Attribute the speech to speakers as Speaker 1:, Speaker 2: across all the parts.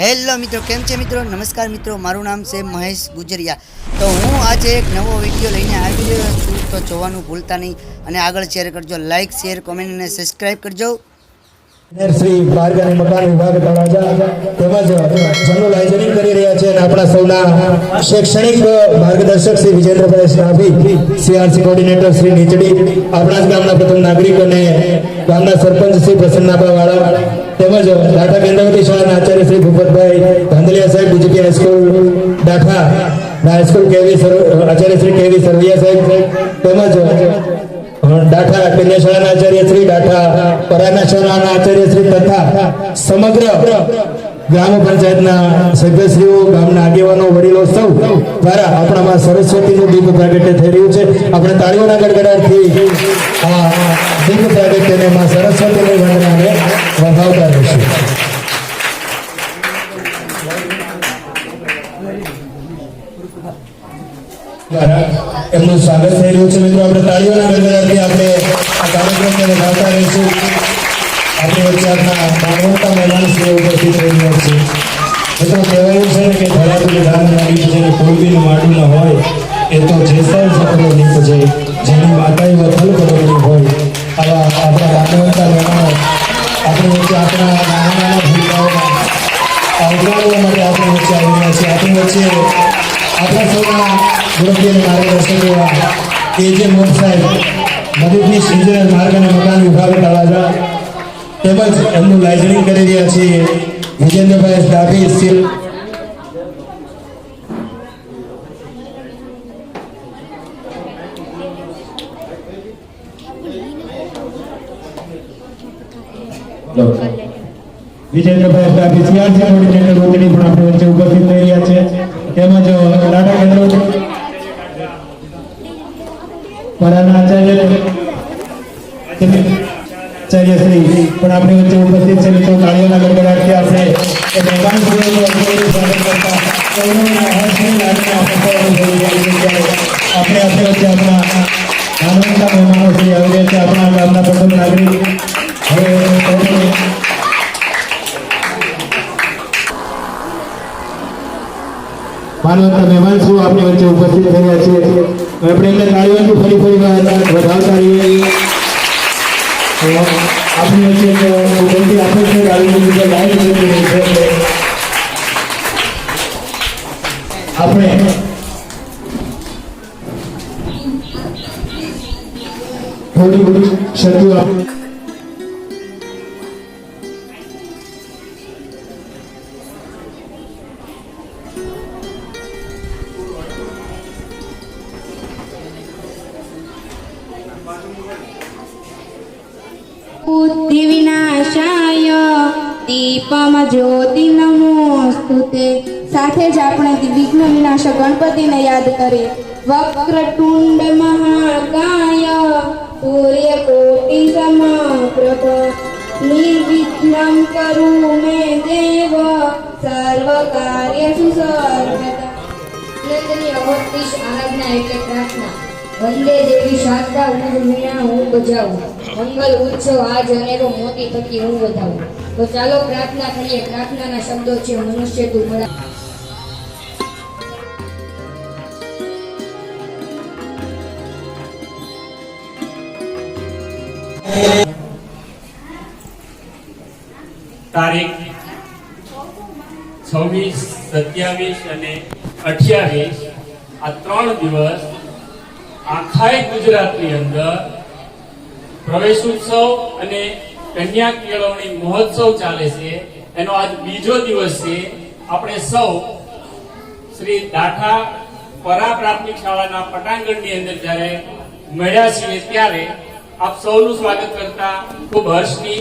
Speaker 1: Hello મિત્રો, કેમ છે મિત્રો? નમસ્કાર મિત્રો, મારું નામ છે મહેશ ગુજરિયા. તો હું આજે એક નવો વીડિયો લઈને આવી રહ્યો છું, તો જોવાનું ભૂલતા નહીં. અને આગળ શેર કરજો લાઇક શેર કોમેન્ટ અને સબસ્ક્રાઈબ કરજો.
Speaker 2: શ્રી માર્ગ કરી રહ્યા છે આપણા સૌના શૈક્ષણિક માર્ગદર્શક શ્રી વિજેન્દ્રભાઈ સ્નાભી સીઆરસી કોર્ડિનેટર શ્રી નીચડી, આપણા જ ગામના પ્રથમ નાગરિક ગામના સરપંચ શ્રી પ્રસન્નાભાઈ વાળા. તેમજ ડાટા કેન્દ્રવતી શાળાના આચાર્ય શ્રી ભૂપતભાઈ ધાંધલિયા સાહેબ બીજી હાઈસ્કૂલ ડાખા હાઈસ્કૂલ કેવી આચાર્ય શ્રી કેવી સરવૈયા સાહેબ, તેમજ ડાઠા કન્યા શાળાના આચાર્ય શ્રી, ડાઠા પરાના શાળાના આચાર્ય શ્રી તથા સમગ્ર ગ્રામ પંચાયતના સભ્યશ્રીઓ, ગામના આગેવાનો વડીલો સૌ દ્વારા આપણામાં સરસ્વતીનું દીપ પ્રાગટ્ય થઈ રહ્યું છે. આપણે તાળીઓના ગડગડાટથી આ દીપ પ્રાગટ્યને માં સરસ્વતીની વંદનાને વધાવતા રહીશું દ્વારા એમનું સ્વાગત થઈ રહ્યું છે મિત્રો આપણે તાળીઓના ગણગણાટથી આપણે આ કાર્યક્રમને ગાતા રહીશું. આપણી વચ્ચે આપણા માનવતા મહેમાન શ્રી ઉપસ્થિત થઈ રહ્યા છે. મિત્રો, કહેવાયું છે કે ધરાતુલી ધામના ગીત જેને પૂર્વીનું માડું ન હોય, એ તો જેસર સપનો નીપજે જેની માતાએ વથલ કરોડની હોય, આવા આપણા માનવતા મહેમાનો આપણી વચ્ચે આપણા નાના નાના ભૂલકાઓના આવકારવા માટે આપણી વચ્ચે આવી રહ્યા છે. આપણી વચ્ચે આપણા સૌના ગુરુદેવ માર્ગદર્શક એવા કે જે મોટ મદદનીશ ઇન્જિનિયર માર્ગ અને મકાન વિભાગ તળાજા તેમજ એમનું લાઇઝનિંગ કરી રહ્યા છીએ. વિજેન્દ્રભાઈ ડાભી, સિલ. વિજેન્દ્રભાઈ પણ ઉપસ્થિત થઈ રહ્યા છે. તેમજ લાડા કેન્દ્ર પરાના આચાર્ય આચાર્ય શ્રી પણ આપણી વચ્ચે ઉપસ્થિત છે મિત્રો તાળીઓના ગડગડાટથી આપણે એ મહેમાન શ્રીઓનું અભિનંદન સ્વાગત કરતા સૌના હર્ષની લાગણી આપણે સૌ અનુભવી રહ્યા છીએ ત્યારે આપણે આપણી વચ્ચે આપણા નાનકડા મહેમાનો શ્રી આવી રહ્યા છે આપણા ગામના પ્રથમ નાગરિક હવે સૌને માનવતા મહેમાન શું આપણી વચ્ચે ઉપસ્થિત થયા છે આપણે એમને તાળીઓથી ફરી ફરી વધારતા રહીએ આપણી વચ્ચે વિનંતી આપે છે તાળીઓની છે આપણે થોડી ઘણી શરતો આપણે
Speaker 3: સાથે જ આપણે વિઘ્ન વિનાશક ગણપતિને યાદ કરીએ વક્રતુંડ મહાકાય સૂર્ય કોટિ સમાપ્રભ. નિર્વિઘ્નમ કરુ મે દેવ સર્વ કાર્ય સુસર્વદા
Speaker 4: નંદની અવતિશ આરાધના એટલે પ્રાર્થના. વંદે દેવી શારદા હું વીણા હું બજાવું. મંગલ ઉત્સવ આજ અનેરો મોતી થકી હું વધાવું. તો ચાલો પ્રાર્થના કરીએ. પ્રાર્થનાના શબ્દો છે, મનુષ્ય તું મળા
Speaker 5: તારીખ છવ્વીસ, સત્યાવીસ અને અઠ્યાવીસ, આ ત્રણ દિવસ આખાય ગુજરાતની અંદર પ્રવેશ ઉત્સવ અને કન્યા કેળવણી મહોત્સવ ચાલે છે. એનો આજ બીજો દિવસ છે. આપણે સૌ શ્રી દાઠા પરા પ્રાથમિક શાળાના પટાંગણની અંદર જ્યારે મળ્યા છીએ ત્યારે આપ સૌનું સ્વાગત કરતા ખૂબ હર્ષની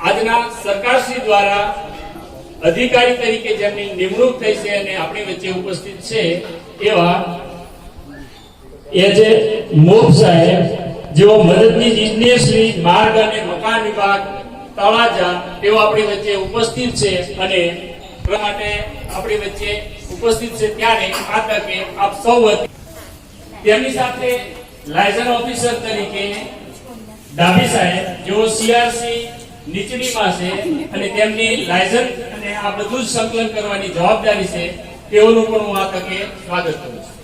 Speaker 5: આજના સરકારશ્રી દ્વારા અધિકારી તરીકે જેમની નિમણૂક થઈ છે અને આપણી વચ્ચે ઉપસ્થિત છે એવા એ જે મોપ સાહેબ, જેઓ મદદનીશ ઇજનેરશ્રી માર્ગ અને મકાન વિભાગ તળાજા તેઓ આપણી વચ્ચે ઉપસ્થિત છે અને માટે આપણી વચ્ચે ઉપસ્થિત છે ત્યારે આ તકે આપ સૌ તેમની સાથે લાયસન્સ ઓફિસર તરીકે ડાભી સાહેબ, જેઓ સીઆરસી નીચડીમાં છે અને તેમની લાયસન્સ અને આ બધું જ સંકલન કરવાની જવાબદારી છે, તેઓનું પણ હું આ તકે સ્વાગત કરું છું.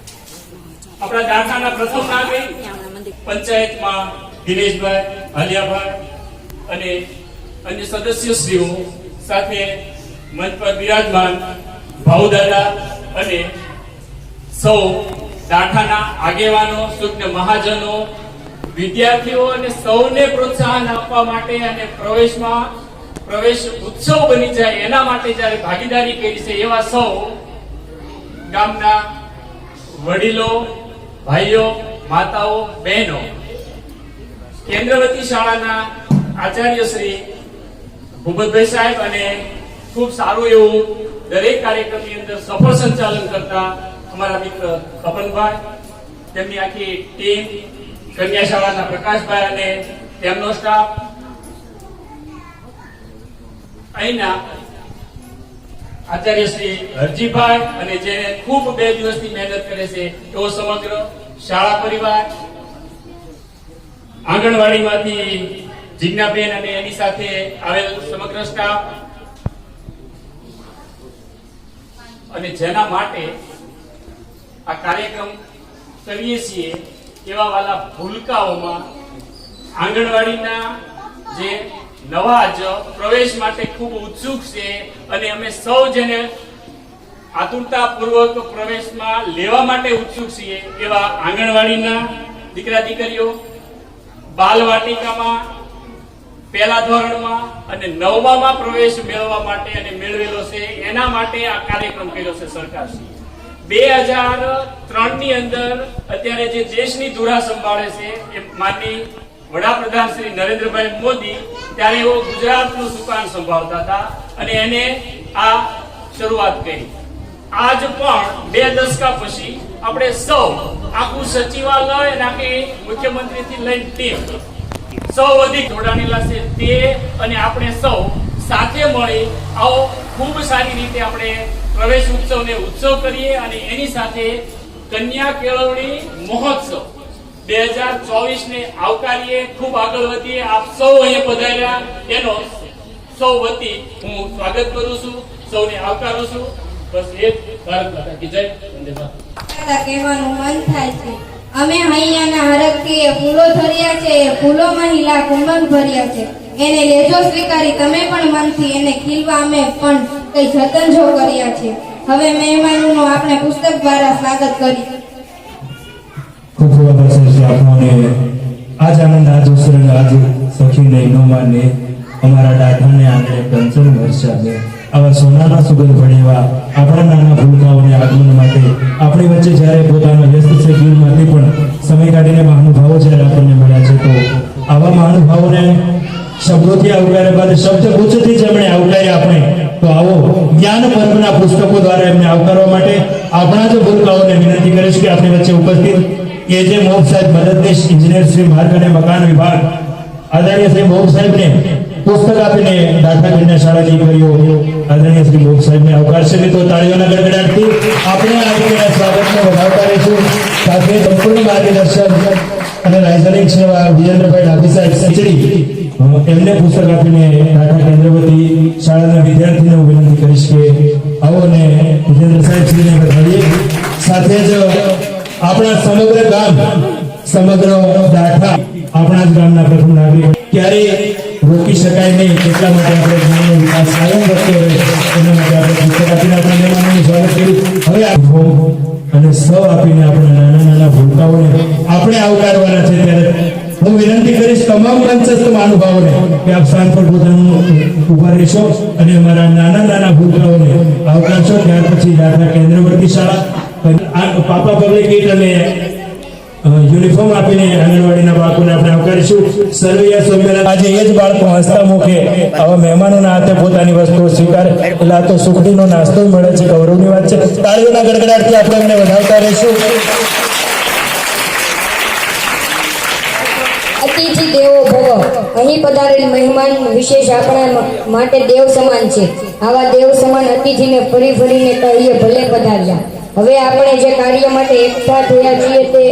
Speaker 5: આપણા દાખાના પ્રથમ નાગરિક પંચાયતમાં દિનેશભાઈ હલિયાભાઈ અને અન્ય સદસ્યશ્રીઓ સાથે મંચ પર બિરાજમાન ભાઉદાદા અને સૌ દાખાના આગેવાનો, સુજ્ઞ મહાજનો વિદ્યાર્થીઓ અને સૌને પ્રોત્સાહન આપવા માટે અને પ્રવેશમાં પ્રવેશ ઉત્સવ બની જાય એના માટે જ્યારે ભાગીદારી કરી છે એવા સૌ ગામના વડીલો, ભાઈઓ, માતાઓ, બહેનો, કેન્દ્રવતી શાળાના આચાર્ય શ્રી ભૂપતભાઈ સાહેબ અને ખૂબ સારું એવું દરેક કાર્યક્રમની અંદર સફળ સંચાલન કરતા અમારા મિત્ર તપનભાઈ તેમની આખી ટીમ કન્યા શાળાના પ્રકાશભાઈ અને તેમનો સ્ટાફ અહીંના આચાર્ય શ્રી હરજીભાઈ અને જેને ખૂબ બે દિવસની મહેનત કરે છે એવો સમગ્ર શાળા પરિવાર આંગણવાડીમાંથી જિજ્ઞાબેન અને એની સાથે આવેલ સમગ્ર સ્ટાફ અને જેના માટે આ કાર્યક્રમ કરીએ છીએ એવા વાલા ભૂલકાઓમાં આંગણવાડીના જે નવા જ પ્રવેશ માટે ખૂબ ઉત્સુક છે અને અમે સૌ જેને આતુરતાપૂર્વક પ્રવેશમાં લેવા માટે ઉત્સુક છીએ એવા આંગણવાડીના દીકરા દીકરીઓ બાલવાટિકામાં પહેલા ધોરણમાં અને નવમામાં પ્રવેશ મેળવવા માટે અને મેળવેલો છે, એના માટે આ કાર્યક્રમ કર્યો છે સરકારશ્રીએ. બે હજાર ત્રણની અંદર અત્યારે વડાપ્રધાન શ્રી નરેન્દ્રભાઈ મોદી ત્યારે એઓ ગુજરાતનું સંભાળતા અને એને આ શરૂઆત કરી. આજ પણ બે દશકા પછી આપણે સૌ આખું સચિવાલય અને આખી મુખ્યમંત્રીથી લઈને ટીમ સૌ અધિક જોડાણેલા છે તે અને આપણે સૌ સાથે મળી આવો ખૂબ સારી રીતે આપણે પ્રવેશ ઉત્સવને ઉત્સવ કરીએ અને એની સાથે કન્યા કેળવણી મહોત્સવ બે હજાર ચોવીસ ને આવકારીએ, ખૂબ આગળ વધીએ. આપ સૌ અહીંયા પધાર્યા. એનો સૌ વતી હું સ્વાગત કરું છું, સૌને આવકારું છું. બસ એ ભારત માતા કી જય. વંદે
Speaker 3: માતા કહેવાનું મન થાય છે. અમે હૈયાના હરખથી ફૂલો ધર્યા છે, ફૂલોમાં હિલા કુંભન ભર્યા છે. એને લેજો સ્વીકારી, તમે પણ મનથી એને ખીલવા અમે પણ કઈ જતન જો કર્યા છે. હવે મહેમાનોનું આપણે પુસ્તક દ્વારા સ્વાગત કરી.
Speaker 2: ખૂબ ખૂબ આભાર સરજી આપણને આજ આનંદ આજ ઉસરંગ આજ સખીને ઇનોમાને અમારા દાદાને આંગણે કંચન વર્ષાને આવા સોનાના સુગંધ ભણેવા આપણા નાના ભૂલકાઓને આગમન માટે આપણી વચ્ચે જ્યારે પોતાના વ્યસ્ત શેડ્યુલમાંથી પણ સમય કાઢીને મહાનુભાવો જ્યારે આપણને મળ્યા છે, તો આવા મહાનુભાવોને શબ્દોથી આવકાર્યા બાદ શબ્દ ગુચ્છથી એમણે આવકાર્યા આપણે, તો આવો જ્ઞાન પર્વના પુસ્તકો દ્વારા એમને આવકારવા માટે આપણા જ ભૂલકાઓને વિનંતી કરીશ કે આપણી વચ્ચે ઉપસ્થિત એ જે મોબ સાહેબ મદદનીશ ઇજનેર શ્રી માર્ગ અને મકાન વિભાગ આદરણીય શ્રી મોબ સાહેબને પુસ્તક આપીને દાખલા કન્યા શાળા દીકરીઓ આદરણીય શ્રી મોબ સાહેબને આવકારશે મિત્રો, તાળીઓના ગડગડાટથી આપણે આ સ્વાગતને વધાવતા રહીશું. સાથે સંપૂર્ણ માર્ગદર્શન અને લાયસન્સિંગ સેવા વિજેન્દ્રભાઈ ડાભી સાહેબ સચડી એમને પુસ્તક આપીને ટાટા કેન્દ્રવતી શાળાના વિદ્યાર્થીને હું વિનંતી કરીશ કે આવો અને વિજેન્દ્ર સાહેબ શ્રીને વધાવીએ સાથે જ આપણા સમગ્ર ગામ સમગ્ર દાઠા આપણા જ ગામના પ્રથમ નાગરિક ક્યારેય રોકી શકાય નહીં. એટલા માટે આપણે ગામનો વિકાસ કાયમ વધતો રહે એના માટે આપણે પુસ્તક આપીને આપણે મહેમાનોનું સ્વાગત કર્યું હવે આ અને સ આપીને આપણે નાના નાના ભૂલકાઓને આપણે આવકારવાના છે ત્યારે હું વિનંતી કરીશ તમામ પંચસ્થ મહાનુભાવોને કે આપ સ્થાન પર પોતાનું ઊભા રહેશો અને અમારા નાના નાના ભૂલકાઓને આવકારશો. ત્યાર પછી દાખલા કેન્દ્રવર્તી શાળા પાપા પબ્લિક કીટ અને યુનિફોર્મ આપીને આંગણવાડીના બાળકોને આપણે આવકારીશું સર્વૈયા સંમેલન આજે એ જ બાળકો હસતા મુખે આવા મહેમાનોના હાથે પોતાની વસ્તુઓ સ્વીકાર. એટલે આ તો સુખડીનો નાસ્તો મળે છે, ગૌરવની વાત છે. તાળીઓના ગડગડાટથી આપણે એમને વધાવતા રહીશું.
Speaker 4: અતિથિ દેવો ભવ. અહીં પધારેલ મહેમાન વિશેષ આપણા માટે દેવ સમાન છે. આવા દેવ સમાન અતિથિને ફરી ફરીને કહીએ ભલે પધાર્યા. હવે આપણે જે કાર્ય માટે એકઠા થયા છીએ તે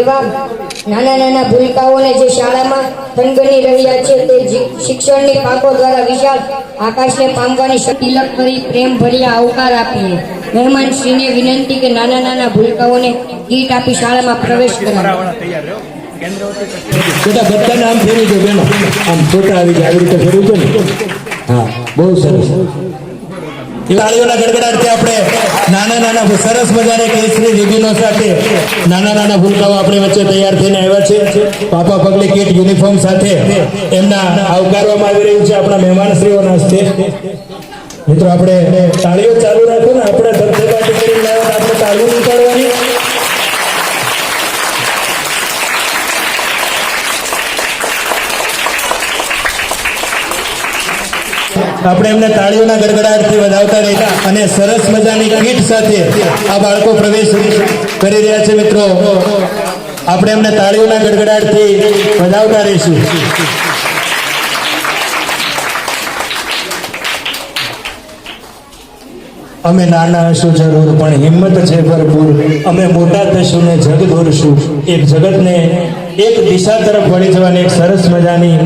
Speaker 4: એવા નાના નાના ભૂલકાઓને જે શાળામાં થનગની રહ્યા છે તે શિક્ષણની પાકો દ્વારા વિશાળ આકાશને પામવાની શક્તિલક તિલક કરી પ્રેમ ભર્યા આવકાર આપીએ. મહેમાન શ્રીને વિનંતી કે નાના નાના ભૂલકાઓને કીટ આપી શાળામાં પ્રવેશ કરાવે
Speaker 2: બેટા બધાને આમ ફેરવી દો બેનો. આમ છોટા આવી જાય આવી રીતે ફેરવું છે ને. હા બહુ સરસ. તાળીઓના ગડગડાટથી આપણે નાના નાના સરસ મજાના કેસરી રિબીનો સાથે નાના નાના ભૂલકાઓ આપણી વચ્ચે તૈયાર થઈને આવ્યા છે. પાપા પગલી કીટ, યુનિફોર્મ સાથે એમના આવકારવામાં આવી રહ્યું છે આપણા મહેમાનશ્રીઓના હસ્તે. મિત્રો, આપણે તાળીઓ ચાલુ રાખો ને, આપણે ધબધબાટી કરીને આપણે તાળીઓ નહીં આપણે એમને તાળીઓના ગડગડાટથી વધાવતા રહ્યા અને સરસ મજાની કીટ સાથે આ બાળકો પ્રવેશ કરી રહ્યા છે મિત્રો. આપણે એમને તાળીઓના ગડગડાટથી વધાવતા રહીશું. અમે નાના હશું જરૂર, પણ હિંમત છે ભરપૂર. અમે મોટા થશું ને જગ દોરશું એક જગતને એક દિશા તરફ વળી જવાની એક સરસ મજાની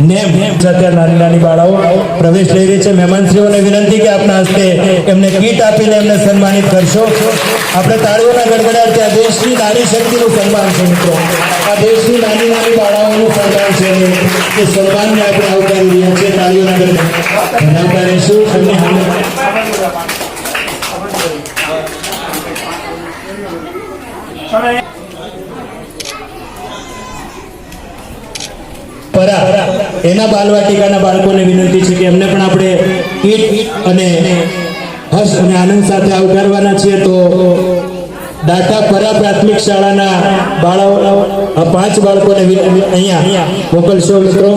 Speaker 2: નેમ સાથે નાની નાની બાળાઓ પ્રવેશ લઈ રહી છે. મહેમાનશ્રીઓને વિનંતી કે આપના હસ્તે એમને કીટ આપીને એમને સન્માનિત કરશો. આપણે તાળીઓના ગડગડાટથી આ દેશની નારી શક્તિનું સન્માન છે મિત્રો. આ દેશની નાની નાની બાળાઓનું સન્માન છે એ સન્માનને આપણે આવકારી રહ્યા છીએ તાળીઓના ગડગડાટ. વધાવતા રહીશું. એમની પરા એના બાલવાટિકાના બાળકોને વિનંતી છે કે એમને પણ આપણે કીટ અને હર્ષ અને આનંદ સાથે આવકારવાના છીએ. તો દાતા પરા પ્રાથમિક શાળાના બાળકો પાંચ બાળકોને અહીંયા મોકલશો મિત્રો.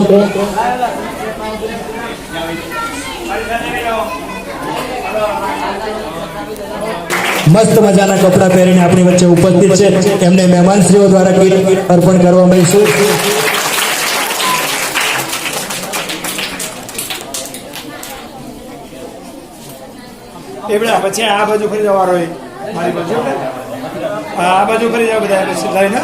Speaker 2: મસ્ત મજાના કપડાં પહેરીને આપણી વચ્ચે ઉપસ્થિત છે. એમને મહેમાનશ્રીઓ દ્વારા કીટ અર્પણ કરવામાં આવીશું.
Speaker 6: એ પછી આ બાજુ ફરી જવાનો હોય. મારી બાજુ આ બાજુ ફરી જાવ બધા લઈને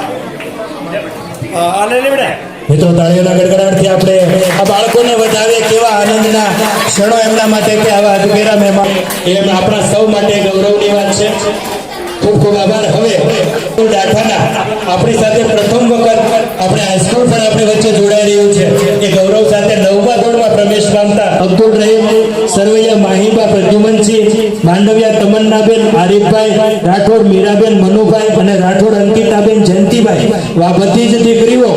Speaker 6: આ લઈ લે બેટા.
Speaker 2: મિત્રો, તાળીઓના ગડગડાટથી આપણે આ બાળકોને વધારે કેવા આનંદના ક્ષણો એમના માટે કે આવા અજમેરા મહેમાન. એ આપણા સૌ માટે ગૌરવની વાત છે. ખૂબ ખૂબ આભાર. હવે ડાઠાના આપણી સાથે પ્રથમ વખત આપણે હાઈસ્કૂલ પણ આપણી વચ્ચે જોડાઈ રહ્યું છે. એ ગૌરવ સાથે નવમા ધોરણમાં પ્રવેશ પામતા અબ્દુલ રહીમ સરવૈયા માહીબા પ્રદ્યુમનસિંહ, માંડવિયા તમન્નાબેન આરીફભાઈ, રાઠોડ મીરાબેન મનુભાઈ અને રાઠોડ અંકિતાબેન જયંતિભાઈ. આ બધી જ દીકરીઓ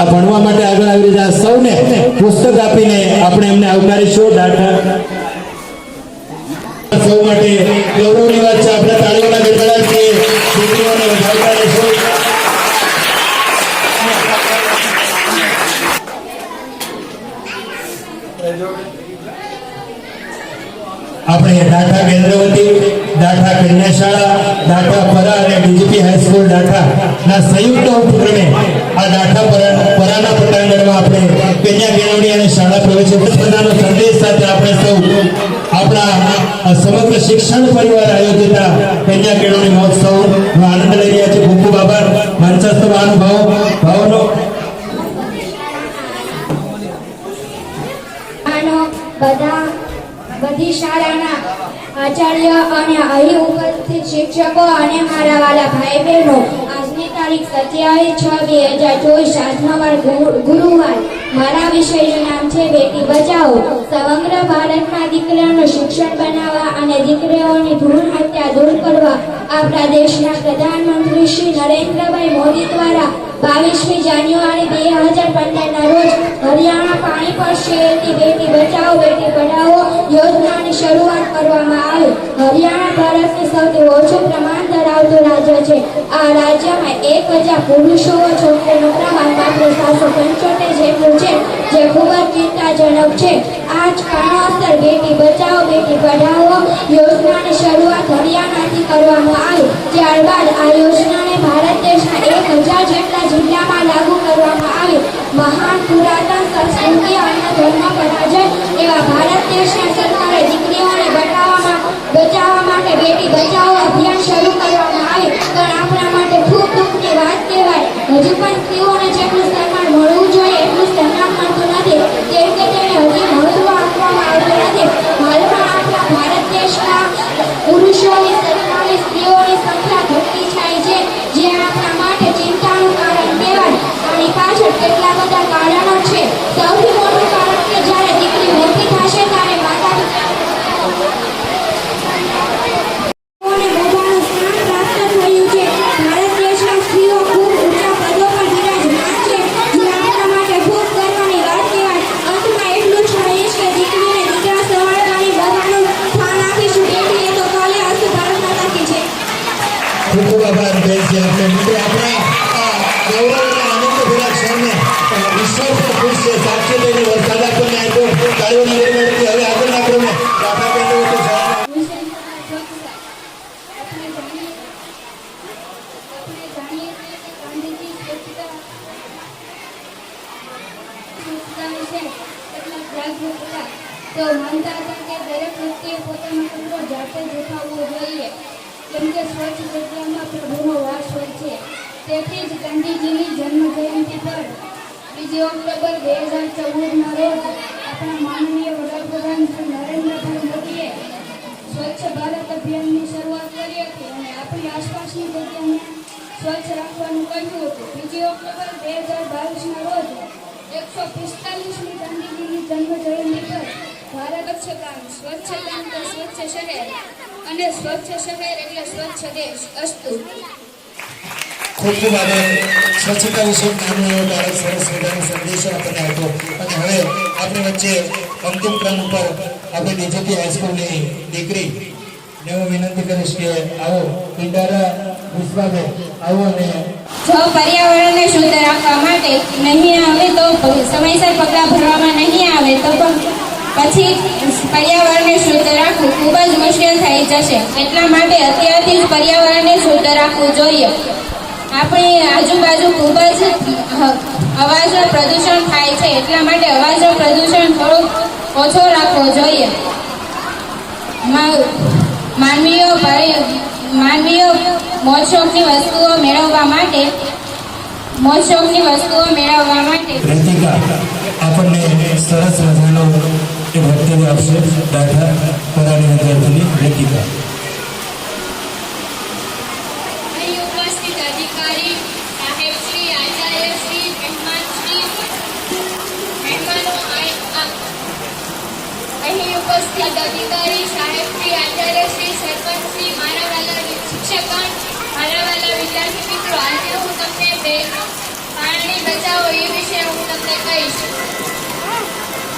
Speaker 2: આ ભણવા માટે આગળ આવી રહ્યા. સૌને પુસ્તક આપીને આપણે એમને આવકારીશું. ડાઠા આપણે તાળીઓના કેન્દ્રવતી, ડાઠા કન્યાશાળા, ડાઠા પરા અને ડીજીપી હાઈસ્કૂલ ડાઠા ના સંયુક્ત ઉપક્રમે આ ડાઠા પરા, પરાના પટાંગણમાં આપણે કન્યા કેળવણી અને શાળા પ્રવેશ સ્પર્ધાનો સંદેશ સાથે આપણે સૌ આપણા સમગ્ર શિક્ષણ પરિવાર આયોજિત કન્યા કેળવણી મહોત્સવ. આનંદ લઈ રહ્યા છે. ખૂબ ખૂબ આભાર. મંચસ્થ ભાવનો.
Speaker 3: બધા બધી શાળાના આચાર્ય અને અહીં ઉપસ્થિત શિક્ષકો અને મારા વાલા ભાઈ બહેનો આજની તારીખ સત્યાવીસ છ બે હજાર ચોવીસ, આજનો વાર ગુરુ- ગુરુવાર. મારા વિષયનું નામ છે બેટી બચાવો સમગ્ર ભારતમાં દીકરાનું શિક્ષણ બનાવવા અને દીકરીઓની ભ્રૂણ હત્યા દૂર કરવા આપણા દેશના પ્રધાનમંત્રી શ્રી નરેન્દ્રભાઈ મોદી દ્વારા બાવીસમી જાન્યુઆરી બે હજાર પંદરના રોજ હરિયાણા પાણી પર શહેરની બેટી બચાવો, બેટી પઢાવો યોજનાની શરૂઆત કરવામાં આવી. હરિયાણા ભારતનું સૌથી ઓછું પ્રમાણ ધરાવતું રાજ્ય છે. આ રાજ્યમાં એક હજાર પુરુષો છોકરીનું પ્રમાણ માત્ર સાતસો પંચોતેર જેટલું છે, જે ખૂબ જ ચિંતાજનક છે. આ જ કારણોસર બેટી બચાવો, બેટી પઢાવો, યોજનાની શરૂઆત હરિયાણાથી કરવામાં આવી. ત્યારબાદ આ યોજનાને ભારત દેશના એક હજાર જેટલા જિલ્લામાં લાગુ કરવામાં આવી. મહાન પુરાતન સંસ્કૃતિ અને ધર્મ પરાજય એવા ભારત દેશના સરકારે દીકરીઓને બચાવવામાં, બચાવવા માટે બેટી બચાવો અભિયાન શરૂ કરવામાં આવ્યું પણ આપણા માટે ખૂબ દુઃખની વાત કહેવાય. હજુ પણ સ્ત્રીઓને જેટલું સન્માન મળવું માનતા હતા કે દરેક વ્યક્તિએ પોતાનો જાતે જ જોઈએ કેમ કે સ્વચ્છ જગ્યામાં પ્રભુનો વાસ હોય છે. તેથી જ ગાંધીજીની જન્મ પર બીજી ઓક્ટોબર બે હજાર ચૌદના રોજ આપણા માનનીય વડાપ્રધાન શ્રી નરેન્દ્રભાઈ મોદીએ સ્વચ્છ ભારત અભિયાનની શરૂઆત કરી હતી અને આપણી આસપાસની જગ્યાને સ્વચ્છ રાખવાનું કહ્યું હતું. બીજી ઓક્ટોબર બે હજાર બાવીસના રોજ એકસો પિસ્તાલીસમી ગાંધીજીની જન્મ જયંતિ પર ભારત સ્વચ્છ સ્વચ્છ ગામ તો સ્વચ્છ શહેર અને સ્વચ્છ શહેર એટલે સ્વચ્છ દેશ અસ્તુ.
Speaker 2: ખૂબ ખૂબ આભાર. સ્વચ્છતા વિશે નાનો ભારત સરસ મજાનો સંદેશો આપણને આપ્યો અને હવે આપણી વચ્ચે અંતિમ ક્રમ ઉપર આપણે ડીજીપી હાઈસ્કૂલની દીકરી ને હું વિનંતી કરીશ કે આવો પિંડારા વિશ્વાબેન આવો અને
Speaker 3: જો પર્યાવરણને શુદ્ધ રાખવા માટે નહીં આવે તો સમયસર પગલાં ભરવામાં નહીં આવે તો પછી પર્યાવરણને શુદ્ધ રાખવું ખૂબ જ મુશ્કેલ થઈ જશે. એટલા માટે અત્યારથી જ પર્યાવરણને શુદ્ધ રાખવું જોઈએ. આપણી આજુબાજુ ખૂબ જ અવાજનું પ્રદૂષણ થાય છે. એટલા માટે અવાજનું પ્રદૂષણ થોડુંક ઓછો રાખવો જોઈએ. માનવીઓ માનવીઓ મોજશોખની વસ્તુઓ મેળવવા માટે મોજશોખની વસ્તુઓ મેળવવા માટે.
Speaker 2: રતિકા આપણને સરસ મજાનો એ વક્તવ્ય આપશે. દાખલા પોતાની વિદ્યાર્થીની રતિકા
Speaker 3: અહીં ઉપસ્થિત અધિકારી સાહેબશ્રી આચાર્યશ્રી મહેમાનશ્રી મહેમાનો આ- આ- અહીં ઉપસ્થિત સાહેબશ્રી આચાર્યશ્રી સરપંચશ્રી મારા વાલા શિક્ષકગણ મારા વાલા વિદ્યાર્થી મિત્રો, આજે હું તમને બે પાણી બચાવો એ વિશે હું તમને કહીશ.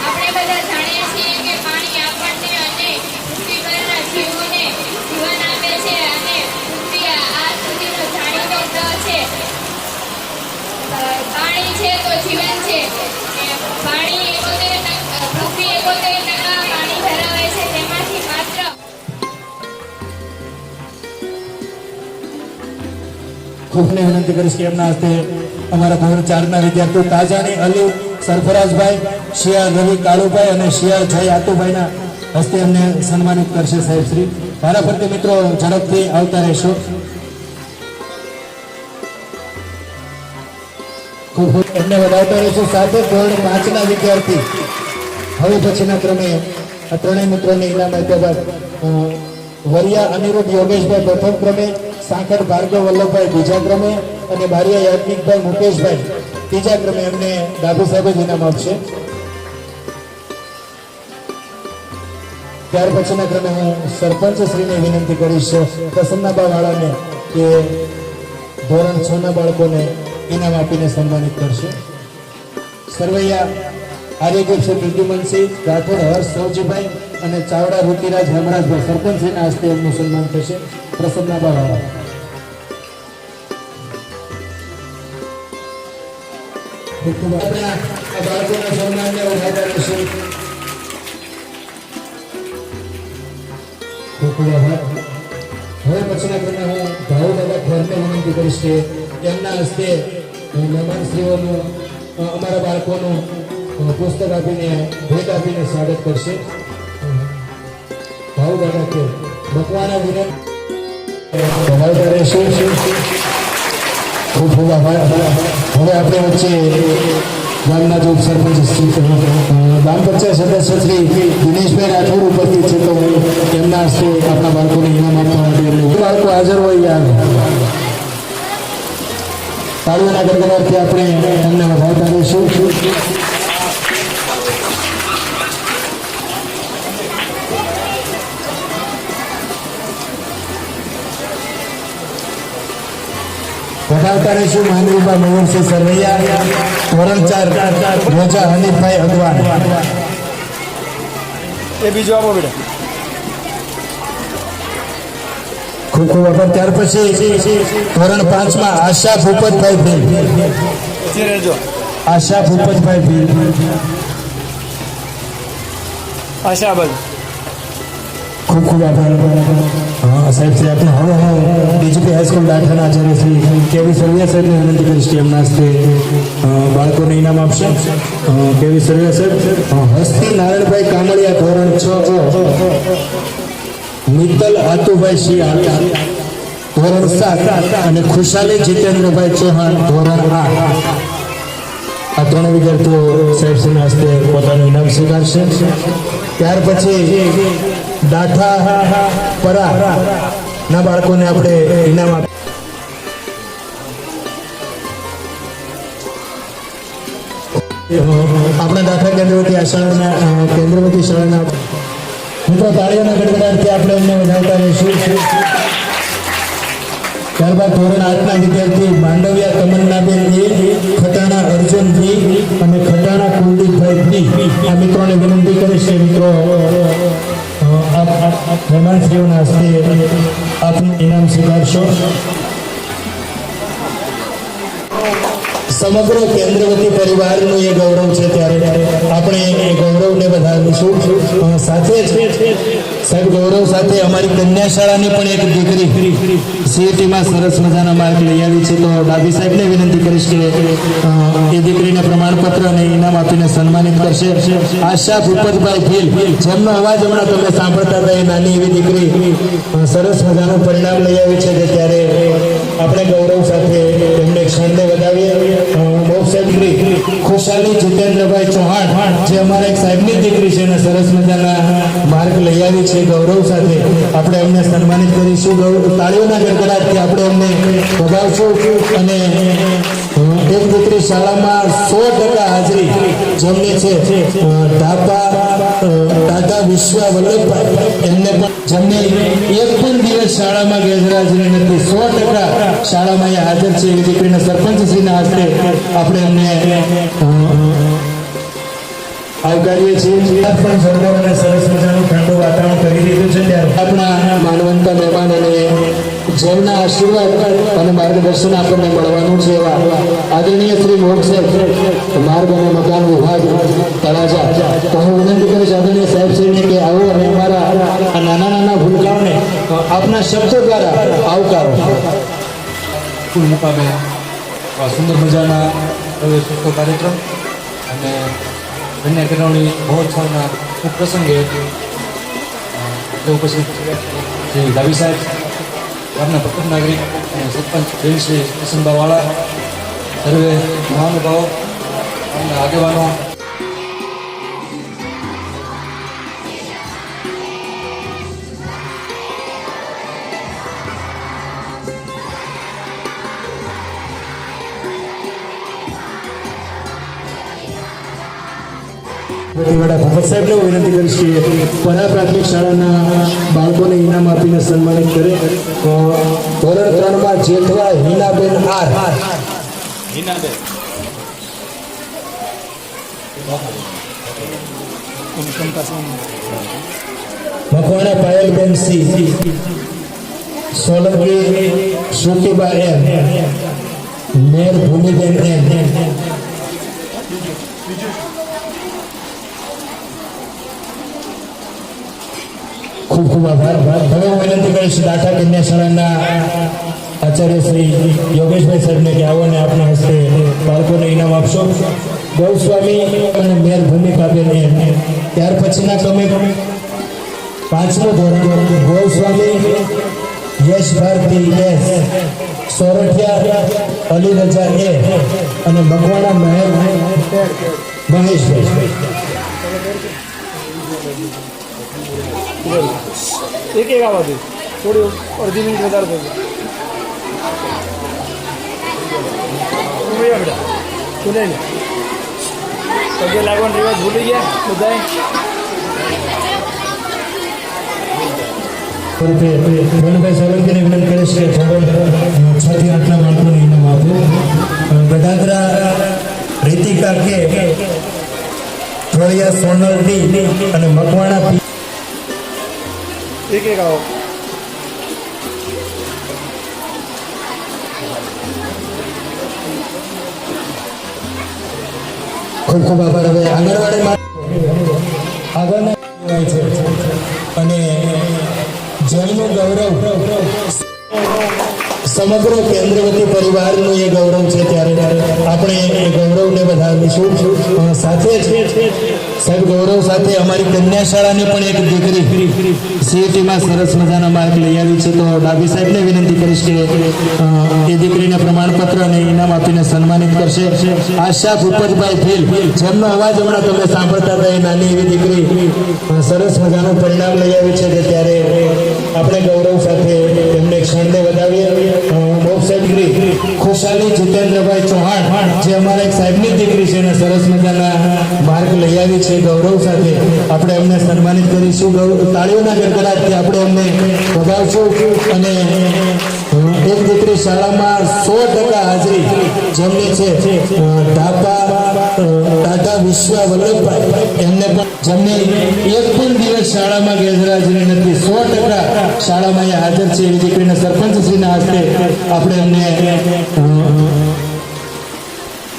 Speaker 3: આપણે બધા જાણીએ છીએ કે પાણી આપણને અને પૃથ્વી પરના જીવોને જીવન આપે છે અને પૃથ્વી આ સુધીનો જાણીતો ગ્રહ છે. પાણી છે તો જીવન છે. પાણી એકોતેર પૃથ્વી એકોતેર
Speaker 2: ખૂબને વિનંતી કરીશ કે એમના હસ્તે અમારા ધોરણ ચારના વિદ્યાર્થીઓ તાજાની અલી સરફરાજભાઈ, શિયા રવિ, કાળુભાઈ અને શિયા જય આતુભાઈના હસ્તે એમને સન્માનિત કરશે સાહેબ શ્રી. મારા ફરતી મિત્રો ઝડપથી આવતા રહેશો. એમને વધાવતા રહીશું. સાથે ધોરણ પાંચના વિદ્યાર્થી. હવે પછીના ક્રમે આ ત્રણેય મિત્રોને ઇનામ આપ્યા બાદ વરિયા, અનિરુદ્ધ, યોગેશભાઈ, પ્રથમ ક્રમે સાંકળ ભાર્ગવ વલ્લભભાઈ બીજા ક્રમે અને બારિયા યાજ્ઞિકભાઈ મુકેશભાઈ ત્રીજા ક્રમે એમને ડાભી સાહેબ જ ઇનામ આપશે. ત્યાર પછીના ક્રમે હું સરપંચ શ્રીને વિનંતી કરીશ પ્રસન્નાબા વાળાને કે ધોરણ છ ના બાળકોને ઇનામ આપીને સન્માનિત કરશે. સરવૈયા, આર્યગુપ શ્રી પ્રદ્યુમનસિંહ રાઠોડ હર્ષ સૌજીભાઈ અને ચાવડા રૂતિરાજ હેમરાજભાઈ સરપંચશ્રીના હસ્તે એમનું સન્માન થશે. પ્રસન્નાબા વાળા. ખૂબ ખૂબ આપણા આ બાળકોના સન્માનને વધારતા રહેશું ખૂબ ખૂબ આભાર હવે પછીના ક્રમે હું ભાઉ દાદા ખેરને વિનંતી કરીશ કે એમના હસ્તે મહેમાનશ્રીઓનું અ, અમારા બાળકોનું અ, પુસ્તક આપીને ભેટ આપીને સ્વાગત કરશે ભાઉ દાદા ખેર મકવાણા વિનંતી ધરાવતા રહેશું ખૂબ ખૂબ આભાર. હવે આપણે વચ્ચે ગામના જો સરપંચ ગ્રામ પંચાયત સદસ્ય શ્રી દિનેશભાઈ રાઠોડ ઉપસ્થિત છે તો હું તેમના હસ્તે આપણા બાળકોને ઇનામ આપવા માટે બાળકો હાજર હોય યાર તાળીઓના ગરગડાટથી આપણે એમને વધારતા રહીશું. વધાવતા રહીશું માનવીભાઈ મોહનસિંહ સરવૈયા ધોરણ ચાર રોજા હનીફભાઈ અગવાન
Speaker 6: એ બીજો આપો બેટા.
Speaker 2: ખૂબ ખૂબ આભાર. ત્યાર પછી ધોરણ પાંચમાં આશા ભૂપતભાઈ ભીલ. આશા ભૂપતભાઈ ભીલ.
Speaker 6: આશા બાજુ
Speaker 2: ખૂબ ખૂબ આભાર. સાહેબ શ્રી આપણે હવે હું ડીજીપી હાઈસ્કૂલ દાઠાના આચાર્ય શ્રી કેવી સરવૈયા સાહેબને વિનંતી કરીશ કે બાળકોને ઇનામ આપશે? કેવી સરવૈયા સાહેબ? હસ્તી નારાયણભાઈ કામળિયા ધોરણ છ. મિત્તલ આતુભાઈ શિયાળ ધોરણ સાત. અને ખુશાલી જીતેન્દ્રભાઈ ચૌહાણ, ધોરણ આઠ. આ ત્રણ વિદ્યાર્થીઓ સાહેબશ્રીના હસ્તે પોતાનું ઇનામ સ્વીકારશે. ત્યાર પછી દાઠા પરા. ના બાળકોને આપણે ઇનામ આપ આપણા દાખલા કેન્દ્રવતી આ શાળાના કેન્દ્રવતી શાળાના મિત્રો, તાળીઓના ગડગડાટથી આપણે એમને વધાવતા રહીશું. ત્યારબાદ ધોરણ આઠના વિદ્યાર્થી માંડવિયા તમન્નાબેન એ, ખટાણા અર્જુનજી અને ખટાણા કુલદીપભાઈ બી આ મિત્રોને વિનંતી કરીશ મિત્રો અ, આપ આપ- આપ મહેમાનશ્રીઓના હસ્તે આપનું ઇનામ સ્વીકારશો સમગ્ર કેન્દ્રવતી પરિવારનું એ ગૌરવ છે ત્યારે આપણે એ ગૌરવને વધારીશું સાથે સાહેબ, ગૌરવ સાથે અમારી કન્યા શાળાની પણ એક દીકરી સીઈટીમાં સરસ મજાના માર્ક લઈ આવી છે. તો ડાબી સાહેબને વિનંતી કરીશ કે એ દીકરીને પ્રમાણપત્ર અને ઇનામ આપીને સન્માનિત કરશે. આશા ભૂપતભાઈ ભીલ, જેમનો અવાજ હમણાં તમે સાંભળતા હતા, એ નાની એવી દીકરી સરસ મજાનું પરિણામ લઈ આવી છે કે ત્યારે આપણે ખુશાલી જીતેન્દ્રભાઈ ચૌહાણ, જે અમારા એક સાહેબની દીકરી છે અને સરસ મજાના માર્ક લઈ આવી છે ગૌરવ સાથે. આપણે એમને સન્માનિત કરીશું. ગૌરવ તાળીઓના ગડગડાટથી આપણે એમને વધાવશું અને એક શાળામાં સો ટકા હાજરી જેમને છે ઢાપા દાદા વિશ્વા વલ્લભભાઈ એમને પણ જેમને એક પણ દિવસ શાળામાં ગેરહાજરી નથી સો ટકા શાળામાં એ હાજર છે. એવી દીકરીના સરપંચશ્રીના હસ્તે આપણે એમને આવકારીએ છીએ. પણ જોરદાર અને સરસ મજાનું ઠંડુ વાતાવરણ કરી દીધું છે. ત્યારે આપણા માનવંતા મહેમાન અને જેમના આશીર્વાદ અને માર્ગદર્શન આપણને મળવાનું છે એવા આદરણીય શ્રી મોહક સાહેબ. માર્ગ અને મકાન વિભાગ, તળાજા. તો હું વિનંતી કરીશ આદરણીય સાહેબ શ્રીને કે આવો અને અમારા આ નાના નાના ભૂલકાઓને આપના શબ્દો દ્વારા આવકારો.
Speaker 7: મુકામે સુંદર મજાના પ્રવેશોત્સવ કાર્યક્રમ અને કન્યા કેળવણી મહોત્સવના પ્રસંગે ઉપસ્થિત શ્રી ડાબી સાહેબ ગામના પ્રથમ નાગરિક અને સરપંચ બેન શ્રી કિશનબાવાળા સર્વે મહાનુભાવો ગામના આગેવાનો
Speaker 2: વડા ભગત સાહેબને હું વિનંતી કરીશ કે પરા પ્રાથમિક શાળાના બાળકોને ઇનામ આપીને સન્માનિત કરે. ધોરણ ત્રણમાં Jethwa Hinaben R. Makwana Payalben C Solanki Sukiba M. Mer Bhumiben M. ખૂબ ખૂબ આભાર હવે હું વિનંતી કરીશ દાઠા કન્યા શાળાના આચાર્ય શ્રી યોગેશભાઈ સાહેબને કે આવો ને આપના હસ્તે બાળકોને ઇનામ આપશો ગૌસ્વામી અને મેર ભૂમિકાબેન એમ ત્યાર પછીના તમે પાંચમું ધોરણ ગૌસ્વામી યશ ભારતી એસ સોરઠિયા અલી રજા એ અને મકવાણા મહેર મહેશભાઈ
Speaker 6: એક એક આવવા થોડી અડધી મિનિટ વધારે થશે ભાઈ બેટા? તું લઈ લાગવાનો રિવાજ ભૂલી ગયા બધાએ
Speaker 2: રણભાઈ સોલંકીને વિનંતી કરીશ કે થોડો છ થી રીતિકા કે થોડિયા સોનલ અને મકવાણા
Speaker 6: એક એક આવો
Speaker 2: ખૂબ ખૂબ આભાર હવે આંગણવાડીમાં આગળના અને જેમનું ગૌરવ સમગ્ર કેન્દ્રવતી પરિવારનું એ ગૌરવ છે ત્યારે આપણે એ ગૌરવને વધાવીશું અ, સાથે જ સાહેબ ગૌરવ સાથે અમારી કન્યા શાળાની પણ એક દીકરી સીઈટીમાં સરસ મજાના માર્ક લઈ આવી છે. તો ડાબી સાહેબને વિનંતી કરીશ કે એ દીકરીને પ્રમાણપત્ર અને ઇનામ આપીને સન્માનિત કરશે. આશા ભૂપતભાઈ ભીલ જેમનો અવાજ હમણાં તમે સાંભળતા હતા એ નાની એવી દીકરી સરસ મજાનું પરિણામ લઈ આવી છે કે ત્યારે આપણે ગૌરવ સાથે ખુશાલી જીતેન્દ્રભાઈ ચૌહાણ જે અમારા એક સાહેબની દીકરી છે અને સરસ મજાના માર્ક લઈ આવી છે ગૌરવ સાથે. આપણે એમને સન્માનિત કરીશું. ગૌરવ તાળીઓના ગડગડાટથી આપણે એમને વધાવશું અને એક દીકરી શાળામાં સો ટકા હાજરી જેમને છે અ, વિશ્વ વલ્લભભાઈ એમને પણ જેમને એક પણ દિવસ શાળામાં ગેરહાજરી નથી. સો ટકા શાળામાં એ હાજર છે. એવી દીકરીના સરપંચશ્રીના હસ્તે આપણે એમને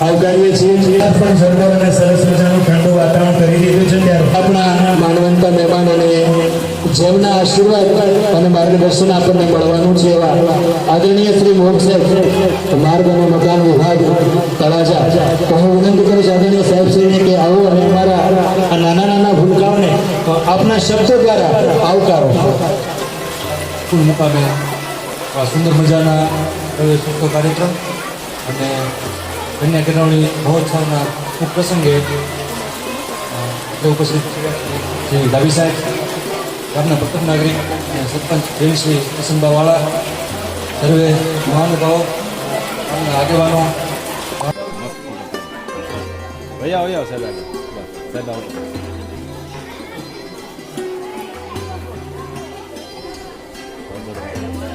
Speaker 2: આવકારીએ છીએ. પણ સરકાર અને સરસ મજાનું ઠંડુ વાતાવરણ કરી દીધું છે ત્યારે. આપણા માનવંતા મહેમાન અને જેમના આશીર્વાદ અને માર્ગદર્શન આપણને મળવાનું છે એવા આદરણીય શ્રી મોહન સાહેબ, માર્ગ અને મકાન વિભાગ, તળાજા. તો હું વિનંતી કરીશ આદરણીય સાહેબ શ્રીને કે આવો અને અમારા આ નાના નાના ભૂલકાઓને આપના શબ્દો દ્વારા આવકારો.
Speaker 7: મુકામે સુંદર મજાના કાર્યક્રમ અને કન્યા કેળવણી મહોત્સવના પ્રસંગે ઉપસ્થિત જે ડાબી સાહેબ ગામના પ્રથમ નાગરિક અને સરપંચ દેવીશ્રી કિશનબાવાળા સર્વે મહાનુભાવો ગામના આગેવાનો.
Speaker 8: સાહેબ સાહેબ આવો.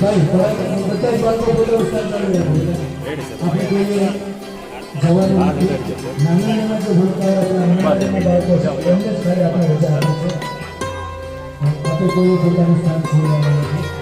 Speaker 2: ભાઈ આપણે જવાનું નાના નાના જે ભૂલકાઓ છે, નાના નાના બાળકો છે. એમને જ ખાલી આપણે રજા આપી છે આપણે કોઈ પોતાનું સ્થાન છોડવાનું નથી